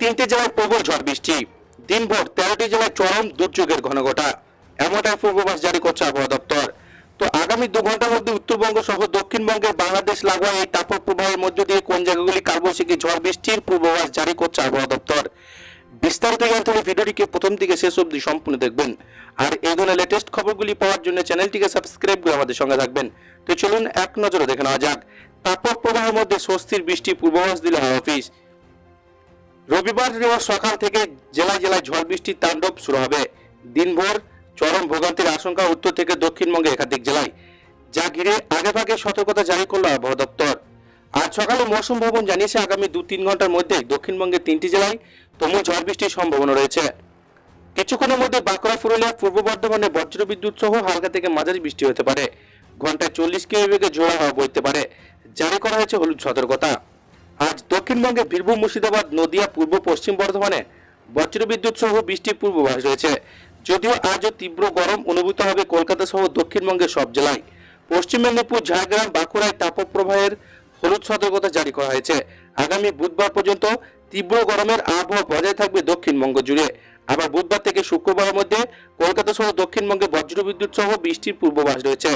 তিনটি জেলায় প্রবল ঝড় বৃষ্টি। দিনভর তেরোটি জেলায় চরম দুর্যোগের ঘনঘটা। এমনটাই পূর্বাভাস জারি করছে আবহাওয়া দপ্তর। তো আগামী দু ঘণ্টার মধ্যে উত্তরবঙ্গ সহ দক্ষিণবঙ্গের বাংলাদেশ, লাগোয়া, এই তাপক প্রবাহের মধ্য দিয়ে কোন জায়গাগুলি কালবৈশাখী ঝড় বৃষ্টির পূর্বাভাস জারি করছে আবহাওয়া দপ্তর? বিস্তারিত জানতে হলে ভিডিওটিকে প্রথম থেকে শেষ অবধি সম্পূর্ণ দেখবেন। আর এই ধরনের লেটেস্ট খবরগুলি পাওয়ার জন্য চ্যানেলটিকে সাবস্ক্রাইব করে আমাদের সঙ্গে থাকবেন। তো চলুন এক নজরে দেখে নেওয়া যাক। তাপক প্রবাহের মধ্যে স্বস্তির বৃষ্টি পূর্বাভাস দিল হাওয়া অফিস। রবিবার সকাল থেকে জেলায় জেলায় ঝড় বৃষ্টির তাণ্ডব শুরু হবে। দিনভর চরম ভোগান্তির আশঙ্কা উত্তর থেকে দক্ষিণবঙ্গে একাধিক জেলায়। যা ঘিরে আগেভাগে সতর্কতা জারি করল আবহাওয়া দপ্তর। আজ সকালে মৌসুম ভবন জানিয়েছে আগামী দু তিন ঘণ্টার মধ্যে দক্ষিণবঙ্গের তিনটি জেলায় তুমুল ঝড় বৃষ্টির সম্ভাবনা রয়েছে। কিছুক্ষণের মধ্যে বাঁকুড়া, পুরুলিয়া, পূর্ব বর্ধমানে বজ্র বিদ্যুৎ সহ হালকা থেকে মাঝারি বৃষ্টি হতে পারে। ঘন্টায় চল্লিশ কিমি বেগে ঝোড়া হাওয়া বইতে পারে। জারি করা হয়েছে হলুদ সতর্কতা। আজ দক্ষিণবঙ্গে বীরভূম, মুর্শিদাবাদ, নদিয়া, পূর্ব পশ্চিম বর্ধমানে বজ্রবিদ্যুৎ সহ বৃষ্টির পূর্বাভাস রয়েছে। যদিও আজও তীব্র গরম অনুভূত হবে কলকাতা সহ দক্ষিণবঙ্গের সব জেলায়। পশ্চিম মেদিনীপুর, ঝাড়গ্রাম, বাঁকুড়ায় তাপপ্রবাহের হলুদ সতর্কতা জারি করা হয়েছে। আগামী বুধবার পর্যন্ত তীব্র গরমের আবহাওয়া বজায় থাকবে দক্ষিণবঙ্গ জুড়ে। আবার বুধবার থেকে শুক্রবারের মধ্যে কলকাতা সহ দক্ষিণবঙ্গে বজ্রবিদ্যুৎ সহ বৃষ্টির পূর্বাভাস রয়েছে।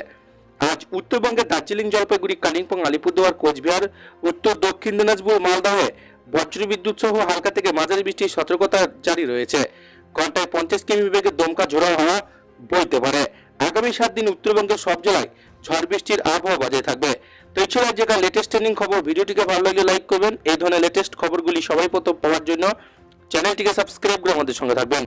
আজ উত্তরবঙ্গের দার্জিলিং জলপাইগুড়ি, কালিম্পং, আলিপুরদুয়ার, কোচবিহার, উত্তর, দক্ষিণ দিনাজপুর, মালদহে বজ্রবিদ্যুৎ সহ হালকা থেকে মাঝারি বৃষ্টির সতর্কতা জারি রয়েছে। ঘন্টায় পঞ্চাশ কিমি বেগে দমকা ঝোড়া হাওয়া বইতে পারে। আগামী সাত দিন উত্তরবঙ্গের সব জেলায় ঝড় বৃষ্টির আবহাওয়া বজায় থাকবে। তো ছিল আজকের লেটেস্ট ট্রেন্ডিং খবর। ভিডিওটিকে ভালো লাগলে লাইক করবেন। এই ধরনের লেটেস্ট খবরগুলি সবাই প্রথম পাওয়ার জন্য চ্যানেলটিকে সাবস্ক্রাইব করে আমাদের সঙ্গে থাকবেন।